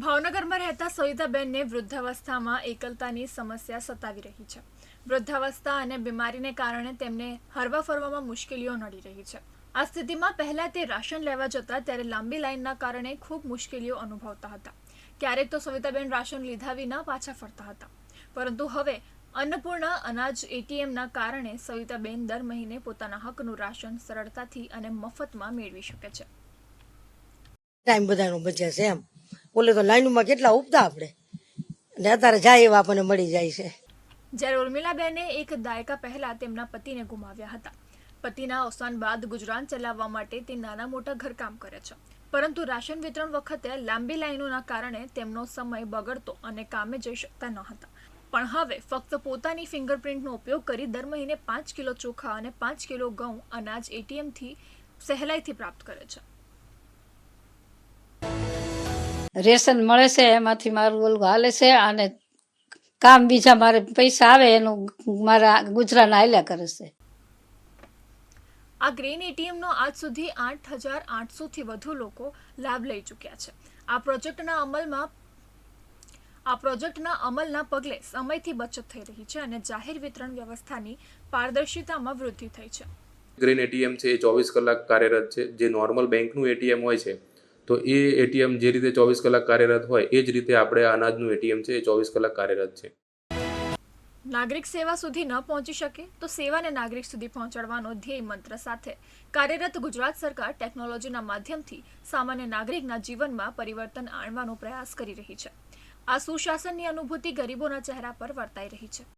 ભાવનગરમાં રહેતા સવિતાબેનને વૃદ્ધાવસ્થામાં એકલતાની સમસ્યા સતાવી રહી છે. વૃદ્ધાવસ્થા અને બીમારીને કારણે તેમને હરવા ફરવામાં મુશ્કેલીઓ નડી રહી છે. આ સ્થિતિમાં પહેલા તે રાશન લેવા જતા ત્યારે લાંબી લાઇનના કારણે ખૂબ મુશ્કેલીઓ અનુભવતા હતા. ક્યારેક તો સવિતાબેન રાશન લીધા વિના પાછા ફરતા હતા. પરંતુ હવે અન્નપૂર્ણા અનાજ એટીએમના કારણે સવિતાબેન દર મહિને પોતાના હકનું રાશન સરળતાથી અને મફતમાં મેળવી શકે છે. ટાઈમ બધાનો બચે છે એમ. ઓલે તો લાઈનમાં કેટલા ઉપતા આપણે? ને અત્યારે જાય એવા આપણને મળી જાય છે. જ્યારે ઉર્મિલાબેને એક દાયકા પહેલા તેમના પતિને ગુમાવ્યા હતા. પતિના અવસાન બાદ ગુજરાન ચલાવવા માટે તે નાના મોટા ઘરકામ કરે છે. પરંતુ રાશન વિતરણ વખતે લાંબી લાઈનોના કારણે તેમનો સમય બગડતો અને કામે જઈ શકતા ન હતા. પણ હવે ફક્ત પોતાની ફિંગરપ્રિન્ટનો ઉપયોગ કરી દર મહિને પાંચ કિલો ચોખા અને પાંચ કિલો ઘઉં અનાજ એટીએમથી સહેલાઈથી પ્રાપ્ત કરે છે. રેશન મળે છે એમાંથી મારું ઓલું હાલે છે અને કામ બીજા મારે પૈસા આવે એનું મારા ગુજરાન હાલ્યા કરે છે. આ ગ્રીન એટીએમનો આજ સુધી આઠ હજાર આઠસોથી વધુ લોકો લાભ લઈ ચૂક્યા છે. આ પ્રોજેક્ટના અમલમાં આ પ્રોજેક્ટના અમલના પગલે સમયથી બચત થઈ રહી છે અને જાહેર વિતરણ વ્યવસ્થાની પારદર્શિતામાં વૃદ્ધિ થઈ છે. ગ્રીન એટીએમ છે એ ચોવીસ કલાક કાર્યરત છે. જે નોર્મલ બેંકનું એટીએમ હોય છે તો એ એટીએમ જે રીતે ચોવીસ કલાક કાર્યરત હોય, એ જ રીતે આપણે અનાજનું એટીએમ છે, એ ચોવીસ કલાક કાર્યરત છે. નાગરિક સેવા સુધી ન પહોંચી શકે તો સેવાને નાગરિક સુધી પહોંચાડવાનો ધ્યેય મંત્ર સાથે. કાર્યરત ગુજરાત સરકાર ટેકનોલોજીના માધ્યમથી સામાન્ય નાગરિકના જીવનમાં પરિવર્તન આણવાનો પ્રયાસ કરી રહી છે. આ સુશાસનની અનુભૂતિ ગરીબોના ચહેરા પર વર્તાઈ રહી છે.